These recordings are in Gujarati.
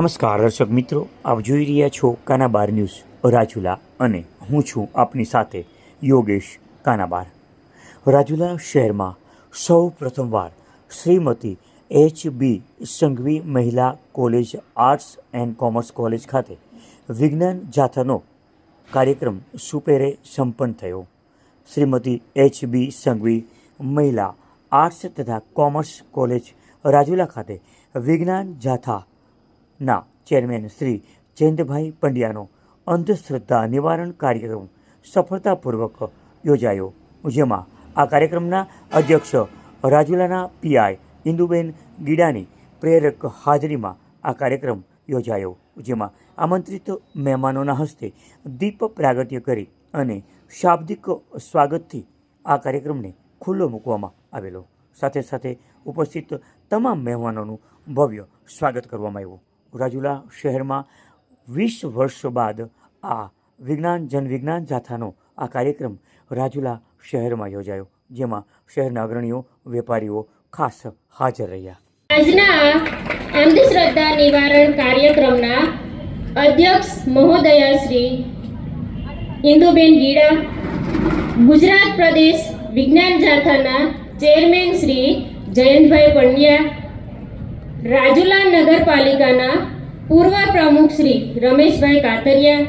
નમસ્કાર, દર્શક મિત્રો. આપ જોઈ રહ્યા છો કાનાબાર ન્યૂઝ. રાજુલા અને હું છું આપની સાથે યોગેશ કાનાબાર. રાજુલા શહેરમાં સૌ પ્રથમવાર શ્રીમતી એચ બી સંઘવી મહિલા college arts and commerce college ખાતે વિજ્ઞાન જાથાનો કાર્યક્રમ સુપેરે સંપન્ન થયો. શ્રીમતી એચ બી સંઘવી મહિલા આર્ટ્સ તથા કોમર્સ કોલેજ રાજુલા ખાતે વિજ્ઞાન જાથા ના, ચેરમેન શ્રી જયંતભાઈ પંડ્યાનો અંધશ્રદ્ધા નિવારણ કાર્યક્રમ સફળતાપૂર્વક યોજાયો. જેમાં આ કાર્યક્રમના અધ્યક્ષ રાજુલાના પીઆઈ ઇન્દુબેન ગીડાની પ્રેરક હાજરીમાં આ કાર્યક્રમ યોજાયો, જેમાં આમંત્રિત મહેમાનોના હસ્તે દીપ પ્રાગટ્ય કરી અને શાબ્દિક સ્વાગતથી આ કાર્યક્રમને ખુલ્લો મૂકવામાં આવેલો. સાથે સાથે ઉપસ્થિત તમામ મહેમાનોનું ભવ્ય સ્વાગત કરવામાં આવ્યું. રાજુલા શહેરમાં વીસ વર્ષ બાદ આ વિજ્ઞાન, જનવિજ્ઞાન જાથાનો આ કાર્યક્રમ રાજુલા શહેરમાં યોજાયો, જેમાં શહેરના અગ્રણીઓ, વેપારીઓ ખાસ હાજર રહ્યા. આજના અંધશ્રદ્ધા નિવારણ કાર્યક્રમના અધ્યક્ષ મહોદયા શ્રી ઇન્દુબેન ગીડા, ગુજરાત પ્રદેશ વિજ્ઞાન જાથાના ચેરમેન શ્રી જયંતભાઈ પંડ્યા રાજુલા નગરપાલિકાના પૂર્વ પ્રમુખ શ્રી રમેશભાઈ કાતરિયા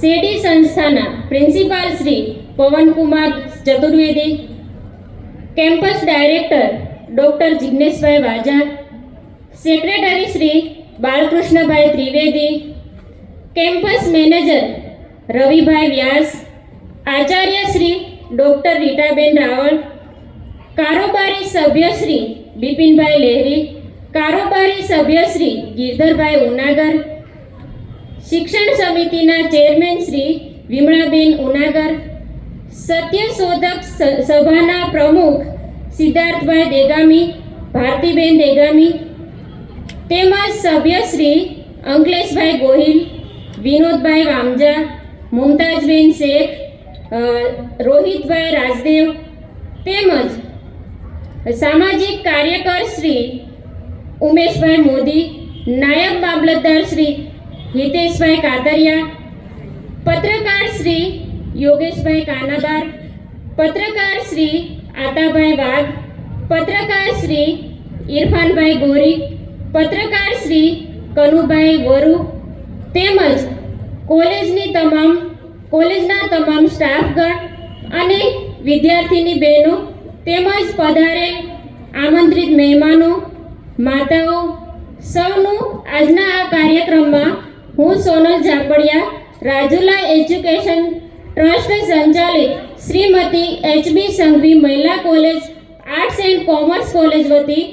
શેડી સંસ્થાના principal Shri Pavankumar Chaturvedi, campus director doctor Jigneshbhai Vaja, secretary Shri Balkrishnabhai Trivedi, campus manager Ravibhai Vyas, Acharya Shri doctor Ritaben Raval, કારોબારી સભ્ય શ્રી બિપિનભાઈ લહેરી, કારોબારી સભ્ય શ્રી ગિરધરભાઈ ઉનાગર, શિક્ષણ સમિતિના ચેરમેન શ્રી વિમળાબેન ઉનાગર સત્યશોધક સભાના પ્રમુખ સિદ્ધાર્થભાઈ દેગામી, ભારતીબેન દેગામી, તેમજ સભ્ય શ્રી અંકલેશભાઈ ગોહિલ, વિનોદભાઈ વામજા, મુમતાજબેન શેખ રોહિતભાઈ રાજદેવ તેમજ સામાજિક કાર્યકર શ્રી ઉમેશભાઈ મોદી, નાયબ મામલતદાર શ્રી હિતેશભાઈ કાતરિયા, પત્રકાર શ્રી યોગેશભાઈ કાનાબાર, પત્રકાર શ્રી આતાભાઈ વાઘ, પત્રકાર શ્રી ઇરફાનભાઈ ગોરી, પત્રકાર શ્રી કનુભાઈ વરુ તેમજ કોલેજની તમામ, કોલેજના તમામ સ્ટાફગણ અને વિદ્યાર્થીની બહેનો તેમજ પધારેલ આમંત્રિત મહેમાનો, માતાઓ, સૌનું આજના આ કાર્યક્રમમાં હું સોનલ ઝાપડિયા, રાજુલા એજ્યુકેશન ટ્રસ્ટ સંચાલિત શ્રીમતી એચબી સંઘવી મહિલા college arts and commerce college વતી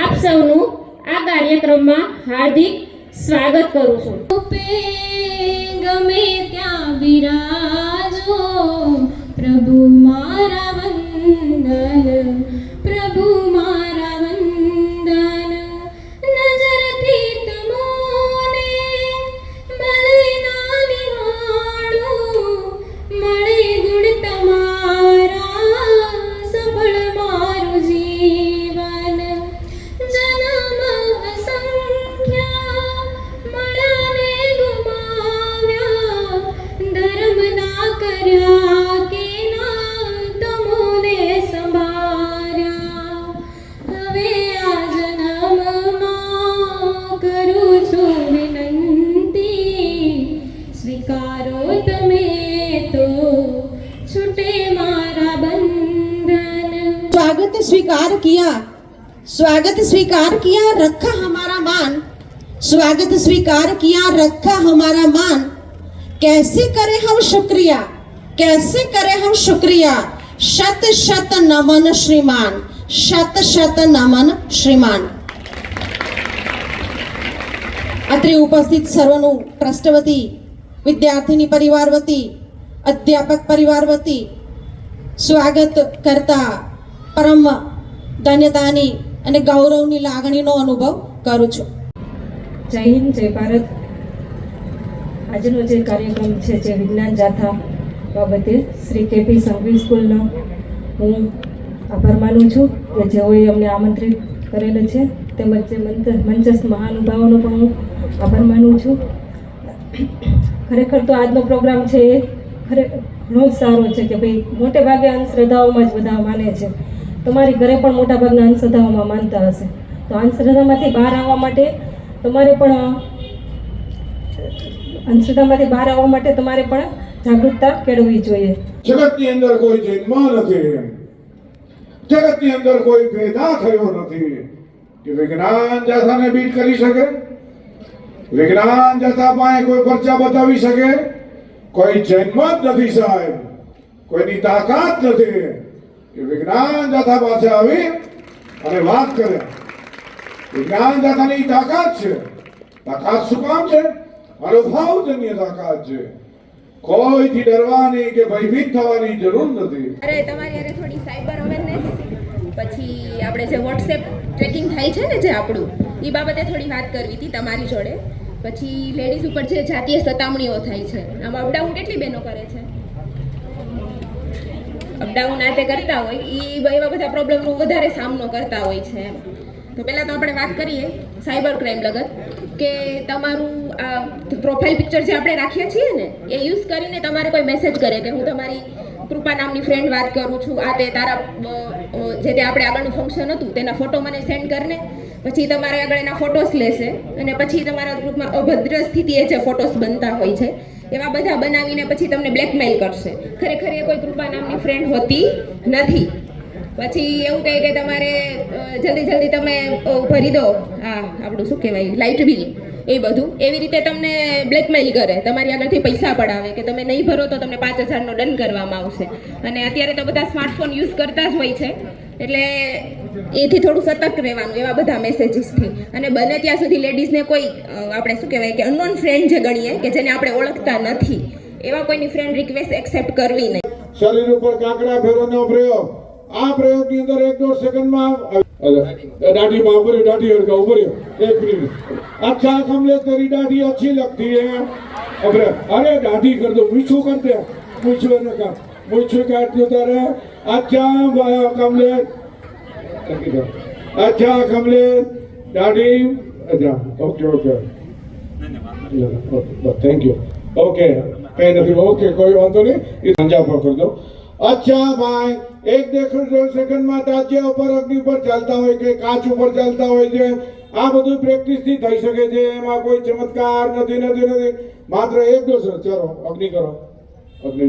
આપ સૌનું આ કાર્યક્રમમાં હાર્દિક સ્વાગત કરું છું. ગમે ત્યાં બિરાજો, પ્રભુ स्वागत स्वीकार किया रखा हमारा मान स्वागत स्वीकार किया रखा हमारा मान कैसे करें हम शुक्रिया कैसे करें हम शुक्रिया शत शत नमन श्रीमान शत शत नमन श्रीमान અત્રે ઉપસ્થિત સર્વનું ટ્રસ્ટ વતી વિદ્યાર્થીની પરિવાર વતી અધ્યાપક પરિવાર વતી સ્વાગત કરતા પરમ ધન્યતાની અને ગૌરવની લાગણીનો અનુભવ કરું છું. જય હિન્દ, જય ભારત. આજનો જે કાર્યક્રમ છે જે વિજ્ઞાન જાથા બાબતે શ્રી કેપી સંઘવી સ્કૂલનો હું આભાર માનું છું કે જેઓએ અમને આમંત્રિત કરેલ છે. તેમજ જે મંચ મંચસ્થ મહાનુભાવોનો પણ હું આભાર માનું છું. ખરેખર તો આજનો પ્રોગ્રામ છે એ ખરે ઘણો જ સારો છે કે ભાઈ મોટે ભાગે અંધશ્રદ્ધાઓમાં જ બધા માને છે. તમારી ઘરે પણ મોટાભાગના અંધશ્રદ્ધાઓમાં માનતા હશે. તો અંધશ્રદ્ધામાંથી બહાર આવવા માટે તમારે પણ, અંધશ્રદ્ધામાંથી બહાર આવવા માટે તમારે પણ જાગૃતતા કેળવવી જોઈએ. જગતની અંદર કોઈ જન્મ નથી. જગતની અંદર કોઈ પેદા થયો નથી. કે વિજ્ઞાન જાથાને બીટ કરી શકે? વિજ્ઞાન જાથા પાસે કોઈ પરચા બતાવી શકે? કોઈ જન્મ જ નથી સાહેબ. કોઈની તાકાત નથી. કે વિજ્ઞાન જથા પાસે આવી અને વાત કરે. વિજ્ઞાન જથાની તાકાત છે. તાકાત શું કામ છે? અનુભવજન્ય તાકાત છે. કોઈથી ડરવાની કે ભયભીત થવાની જરૂર નથી. અરે, તમારી અરે થોડી સાયબર અવેરનેસ પછી આપણે જે વોટ્સએપ ટ્રેકિંગ થાય છે ને જે આપણું એ બાબતે થોડી વાત કરવી હતી તમારી જોડે. પછી લેડીઝ ઉપર જે જાતીય સતામણીઓ થાય છે, આમાં અપડાઉન કેટલી બહેનો કરે છે? અપડાઉન આ તે કરતા હોય એ એવા બધા પ્રોબ્લેમનો વધારે સામનો કરતા હોય છે એમ. તો પહેલાં તો આપણે વાત કરીએ સાયબર ક્રાઇમ લગત, કે તમારું આ પ્રોફાઇલ પિક્ચર જે આપણે રાખીએ છીએ ને, એ યુઝ કરીને તમારે કોઈ મેસેજ કરે કે હું તમારી કૃપા નામની ફ્રેન્ડ વાત કરું છું, આ તે તારા જે તે આપણે આગળનું ફંક્શન હતું, તેના ફોટો મને સેન્ડ કરને, પછી તમારે આગળ એના ફોટોસ લેશે, અને પછી તમારા ગ્રુપમાં અભદ્ર સ્થિતિએ જે ફોટોસ બનતા હોય છે એવા બધા બનાવીને પછી તમને બ્લેકમેલ કરશે. ખરેખર એ કોઈ કૃપા નામની ફ્રેન્ડ હોતી નથી. પછી એવું કહે કે તમારે જલ્દી જલ્દી તમે ભરી દો. આ આપણું શું કહેવાય લાઇટ બિલ એ બધું. એવી રીતે તમને બ્લેકમેલ કરે. તમારી આગળથી પૈસા પડાવે કે તમે નહીં ભરો તો તમને પાંચ હજારનો દંડ કરવામાં આવશે. અને અત્યારે તો બધા સ્માર્ટફોન યુઝ કરતા જ હોય છે. એટલે એથી થોડું સતર્ક રહેવાનું એવા બધા મેસેજીસથી અને બને ત્યાં સુધી લેડીઝને કોઈ આપણે શું કહેવાય કે અનનોન ફ્રેન્ડ જે ગણીએ કે જેને આપણે ઓળખતા નથી. એવા કોઈની ફ્રેન્ડ રિક્વેસ્ટ એક્સેપ્ટ કરવી નહીં. શરીર ઉપર કાકડા ફેરવવાનો પ્રયોગ. આ પ્રયોગની અંદર એક દોઢ સેકન્ડમાં દાઢીમાં ઉપર દાઢી હડકા ઉપર એક મિનિટ. અચ્છા કમલે તેરી દાઢી અચ્છી લગતી હે. અરે દાઢી કર દો, મીઠું કર દે. મીઠું એને કામ ಮುಚ್ಚುಗಾಡ್ತಿದ್ದಾರೆ ಅಜ್ಜ ಕಮಲೆ ಅಜ್ಜ ಕಮಲೆ ಡ್ಯಾಡಿ ಅಜ್ಜ okay okay thank you okay કઈ નથી, ઓકે, કોઈ વાંધો નહીં. એ સમજાવ કરજો અચ્છા ભાઈ, એક દેખડ સેકન્ડમાં તાજ્યા ઉપર, અગ્નિ ઉપર ચાલતા હોય છે કાચ ઉપર ચાલતા હોય છે? આ બધું પ્રેક્ટિસ પ્રેક્ટિસથી થઈ શકે છે, એમાં કોઈ ચમત્કાર નથી નથી નથી. માત્ર એક દોષ ચાલો, અગ્નિ કરો. અગ્નિ.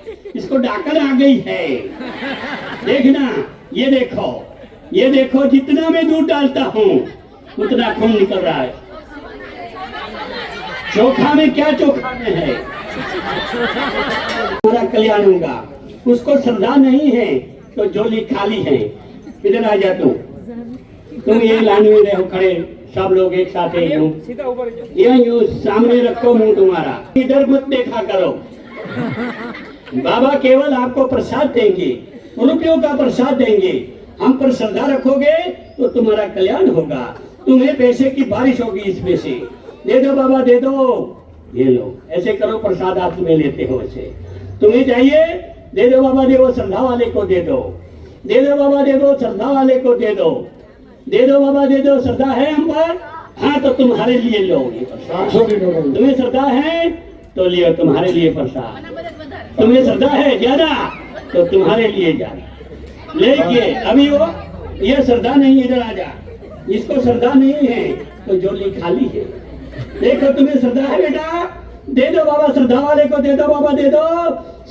इसको डाकर आ गई है। देखना, ये देखो ये देखो, जितना मैं दूध डालता हूँ, उतना खून निकल रहा है। चोखा में क्या चोखा में है? हमारा कल्याण होगा। उसको श्रद्धा नहीं है तो झोली खाली है। इधर आ जा तू। तुम ये लाइन में रहो, खड़े। सब लोग एक साथ एक ये यूँ सामने रखो मुँह तुम्हारा। इधर मत देखा करो। बाबा केवल आपको प्रसाद देंगे रुपयों का प्रसाद देंगे। हम पर श्रद्धा रखोगे तो तुम्हारा कल्याण होगा। तुम्हें पैसे की बारिश होगी इसमें से। दे दो बाबा दे दो। ये लो। ऐसे करो प्रसाद आप तुम्हें लेते हो ऐसे। तुम्हें चाहिए दे दो बाबा दे दो। श्रद्धा वाले को दे दो। दे दो बाबा दे दो। श्रद्धा वाले को दे दो। दे दो बाबा दे दो। श्रद्धा है हम पर? हाँ तो तुम्हारे लिए लो तुम्हें श्रद्धा है तो लियो तुम्हारे लिए प्रसाद। तुम्हें श्रद्धा है ज़्यादा तो तुम्हारे लिए ज़्यादा। लेकिन अभी वो, ये श्रद्धा नहीं इधर आ जा इसको श्रद्धा नहीं है तो जोली खाली है। देखो, तुम्हें श्रद्धा है बेटा? दे दो बाबा, श्रद्धा वाले को दे दो बाबा, दे दो।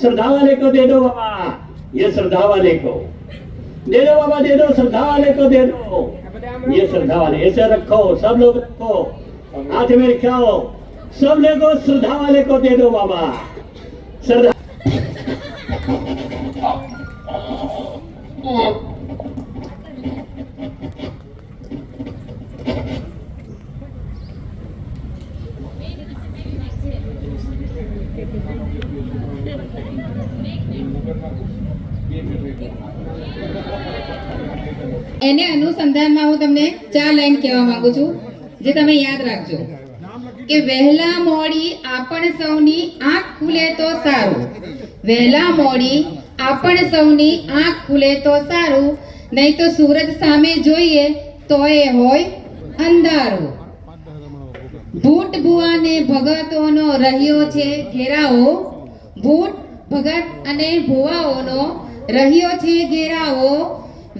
श्रद्धा वाले को दे दो बाबा, ये श्रद्धा वाले को। दे दो बाबा, दे दो, श्रद्धा वाले को दे दो। ये श्रद्धा वाले, ऐसे रखो, सब लोग रखो। हाथ में रखाओ सब लोगों श्रद्धा वाले को दे दो बाबा। श्रद्धा એને અનુસંધાનમાં હું તમને ચાર લાઈન કહેવા માંગુ છું, જે તમે યાદ રાખજો. કે વહેલા મોડી આપણ સૌની આંખ ખુલે તો સારું. વહેલા મોડી આપણ સૌની આંખ ખુલે તો સારું, નહીં તો સૂરજ સામે જોઈએ તો એ હોય અંધારું. ભૂટ ભુવાને ભગતોનો રહ્યો છે ઘેરાવો ભૂટ ભગત અને ભુવાઓનો રહ્યો છે ઘેરાવો,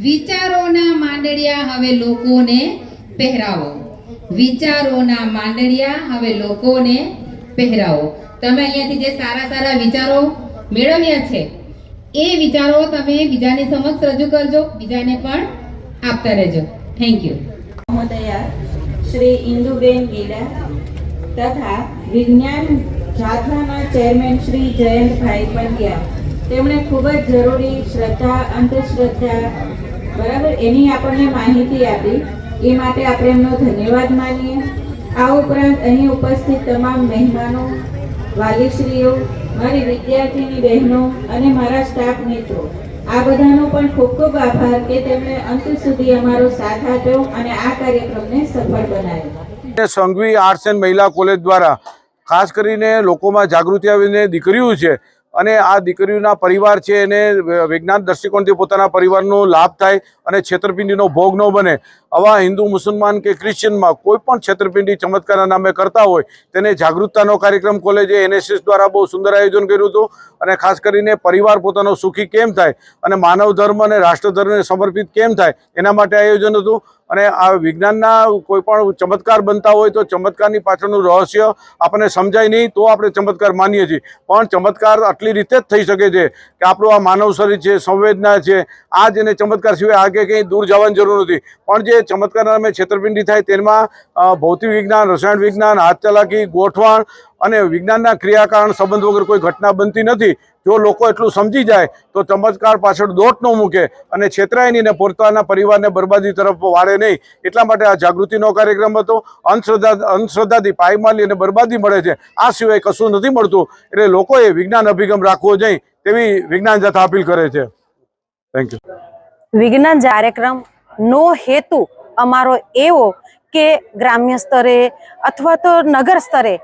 વિચારોના માંડળિયા હવે લોકોને પહેરાવો. વિચારોના માંડળિયા હવે લોકોને પહેરાવો. તમે અહીંયાથી જે સારા સારા વિચારો મેળવ્યા છે. એ વિચારો તમે બીજાની સમક્ષ રજૂ કરજો, બીજાને પણ આપતા રહેજો. થેન્ક યુ મહોદયા, શ્રી ઇન્દુબેન ગીડા તથા વિજ્ઞાન જાથાના ચેરમેન શ્રી જયંતભાઈ પંડ્યા. તેમણે ખૂબ જ જરૂરી શ્રદ્ધા, અંધશ્રદ્ધા, બરાબર? એની આપણને માહિતી આપી. એ માટે આપણે એમનો ધન્યવાદ માનીએ. આ ઉપરાંત અહીં ઉપસ્થિત તમામ મહેમાનો, વાલીશ્રીઓ મારી વિદ્યાર્થીની બહેનો અને મારા સ્ટાફ મિત્રો, આ બધાનો પણ ખૂબ ખૂબ આભાર કે તેમણે અંત સુધી અમારો સાથ આપ્યો અને આ કાર્યક્રમને સફળ બનાવ્યો. સંઘવી આર્ટ્સ એન્ડ મહિલા કોલેજ દ્વારા ખાસ કરીને લોકોમાં જાગૃતિ આવીને દીકરીઓ છે અને આ દીકરીઓના પરિવાર છે એને વિજ્ઞાન દૃષ્ટિકોણથી પોતાના પરિવારનો લાભ થાય અને છેતરપિંડીનો ભોગ ન બને. આવા હિન્દુ, મુસલમાન કે ક્રિશ્ચિયનમાં કોઈ પણ છેતરપિંડી ચમત્કારના નામે કરતા હોય, તેને જાગૃતતાનો કાર્યક્રમ કોલેજે એનએસએસ દ્વારા બહુ સુંદર આયોજન કર્યું હતું અને ખાસ કરીને પરિવાર પોતાનો સુખી કેમ થાય અને માનવ ધર્મ અને રાષ્ટ્રધર્મને સમર્પિત કેમ થાય, એના માટે આયોજન હતું. અને આ વિજ્ઞાનના કોઈ પણ ચમત્કાર બનતા હોય તો ચમત્કારની પાછળનું રહસ્ય આપણને સમજાય નહીં, તો આપણે ચમત્કાર માનીએ છીએ. પણ ચમત્કાર આટલી રીતે જ થઈ શકે છે કે આપણું આ માનવ શરીર છે, સંવેદના છે, આ જ એને ચમત્કાર સિવાય આગે કંઈ દૂર જવાની જરૂર નથી. પણ જે ચમત્કારના નામે છેતરપિંડી થાય તેમાં ભૌતિક વિજ્ઞાન, રસાયણ વિજ્ઞાન હાથ ચલાકી ગોઠવણ અને વિજ્ઞાનના ક્રિયાકારણ સંબંધ વગર કોઈ ઘટના બનતી નથી. જો લોકો એટલું સમજી જાય, તો ચમત્કાર પાછળ દોટ ન મૂકે અને છેતરાય ને પોતાના પરિવારને બરબાદી તરફ વાળે નહીં. એટલા માટે આ જાગૃતિનો કાર્યક્રમ હતો. અંધશ્રદ્ધા, અંધશ્રદ્ધાથી પાયમાલી અને બરબાદી મળે છે. આ સિવાય કશું નથી મળતું. એટલે લોકોએ વિજ્ઞાન અભિગમ રાખવો જોઈએ તેવી વિજ્ઞાન જથા અપીલ કરે છે. થેન્ક યુ વિજ્ઞાન કાર્યક્રમનો હેતુ અમારો એવો કે ગ્રામ્ય સ્તરે અથવા તો નગર સ્તરે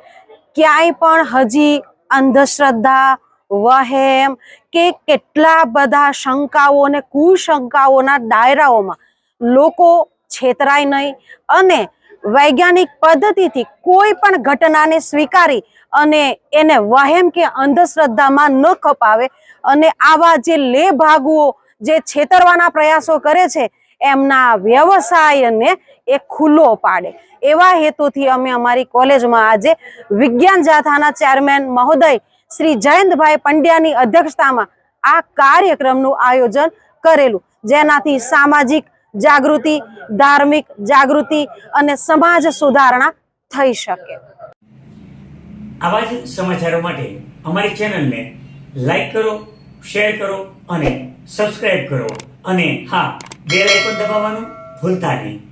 ક્યાંય પણ હજી અંધશ્રદ્ધા વહેમ કે કેટલા બધા શંકાઓ અને કુશંકાઓના દાયરાઓમાં લોકો છેતરાય નહીં અને વૈજ્ઞાનિક પદ્ધતિથી કોઈ પણ ઘટનાને સ્વીકારી અને એને વહેમ કે અંધશ્રદ્ધામાં ન ખપાવે અને આવા જે લે ભાગુઓ જે છેતરવાના પ્રયાસો કરે છે, એમના વ્યવસાયને એ ખુલ્લો પાડે. એવા હેતુથી અમે અમારી કોલેજમાં આજે વિજ્ઞાન જાથાના ચેરમેન મહોદય શ્રી જયંતભાઈ પંડ્યાની અધ્યક્ષતામાં આ કાર્યક્રમનું આયોજન કરેલું. જેનાથી સામાજિક જાગૃતિ, ધાર્મિક જાગૃતિ અને સમાજ સુધારણા થઈ શકે. આવા જ સમાચારો માટે અમારી ચેનલને લાઈક કરો, શેર કરો અને સબસ્ક્રાઇબ કરો. અને હા, બેલ આઇકોન દબાવવાનું ભૂલતા નહીં.